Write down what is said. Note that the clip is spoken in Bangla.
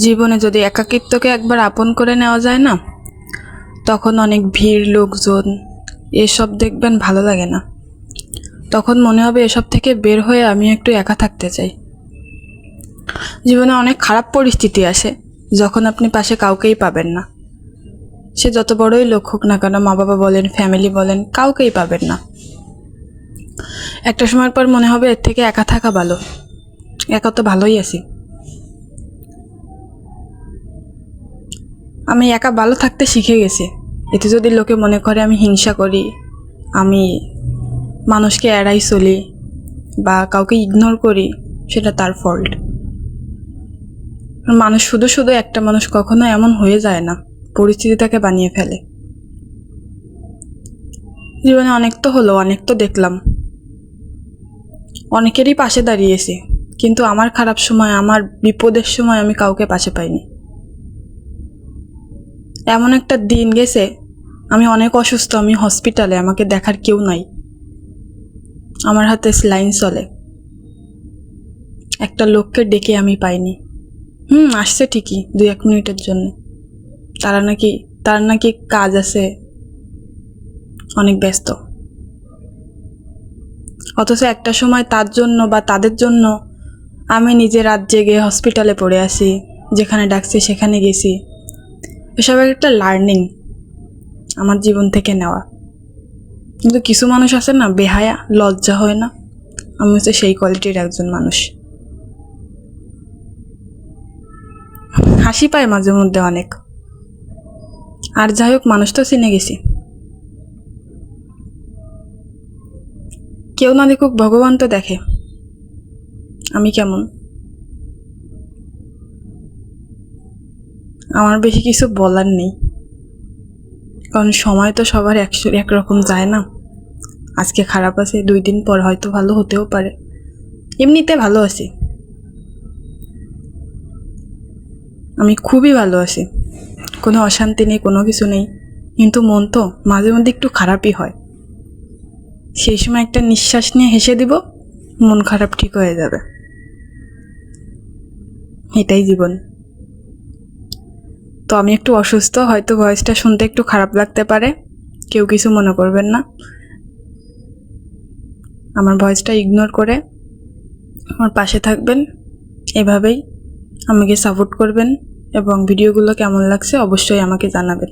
জীবনে যদি একাকিত্বকে একবার আপন করে নেওয়া যায় না, তখন অনেক ভিড়, লোকজন, এসব দেখবেন ভালো লাগে না। তখন মনে হবে এসব থেকে বের হয়ে আমি একটু একা থাকতে চাই। জীবনে অনেক খারাপ পরিস্থিতি আসে, যখন আপনি পাশে কাউকেই পাবেন না। সে যত বড়ই লোক হোক না কেন মা বাবা বলেন ফ্যামিলি বলেন, কাউকেই পাবেন না। একটা সময়ের পর মনে হবে এর থেকে একা থাকা ভালো। একা তো ভালোই আছি। আমি একা ভালো থাকতে শিখে গেছি। এতে যদি লোকে মনে করে আমি হিংসা করি, আমি মানুষকে এড়াই চলি বা কাউকে ইগনোর করি, সেটা তার ফল্ট মানুষ শুধু শুধু একটা মানুষ কখনো এমন হয়ে যায় না, পরিস্থিতি তাকে বানিয়ে ফেলে। জীবনে অনেক তো হলো, অনেক তো দেখলাম। অনেকেরই পাশে দাঁড়িয়েছি, কিন্তু আমার খারাপ সময়, আমার বিপদের সময় আমি কাউকে পাশে পাইনি। এমন একটা দিন গেছে, আমি অনেক অসুস্থ, আমি হসপিটালে আমাকে দেখার কেউ নাই। আমার হাতে স্লাইন চলে। একটা লোককে ডেকে আমি পাইনি। হুম, আসছে ঠিকই দুই এক মিনিটের জন্য। তারা নাকি, তার নাকি কাজ আছে, অনেক ব্যস্ত। অথচ একটা সময় তার জন্য বা তাদের জন্য আমি নিজে রাত জেগে হসপিটালে পড়ে আসি যেখানে ডাকছি সেখানে গেছি। এসব একটা লার্নিং আমার জীবন থেকে নেওয়া। কিন্তু কিছু মানুষ আছে না, বেহায়া, লজ্জা হয় না। আমি হচ্ছে সেই কোয়ালিটির একজন মানুষ। হাসি পায় মাঝে মধ্যে অনেক। আর যাই হোক, মানুষ তো চিনে গেছি। কেউ না দেখুক, ভগবান তো দেখে। আমি কেমন? আমার বেশি কিছু বলার নেই। কারণ সময় তো সবার একশো, একরকম যায় না। আজকে খারাপ আছে, দুই দিন পর হয়তো ভালো হতেও পারে। এমনিতে ভালো আছি। আমি খুবই ভালো আছি। কোনো অশান্তি নেই, কোনো কিছু নেই। কিন্তু মন তো মাঝে মধ্যে একটু খারাপই হয়। সেই সময় একটা নিঃশ্বাস নিয়ে হেসে দিব, মন খারাপ ঠিক হয়ে যাবে। এটাই জীবন। তো আমি একটু অসুস্থ, হয়তো ভয়েসটা শুনতে একটু খারাপ লাগতে পারে। কেউ কিছু মনে করবেন না। আমার ভয়েসটা ইগনোর করে আমার পাশে থাকবেন। এভাবেই আমাকে সাপোর্ট করবেন এবং ভিডিওগুলো কেমন লাগছে অবশ্যই আমাকে জানাবেন।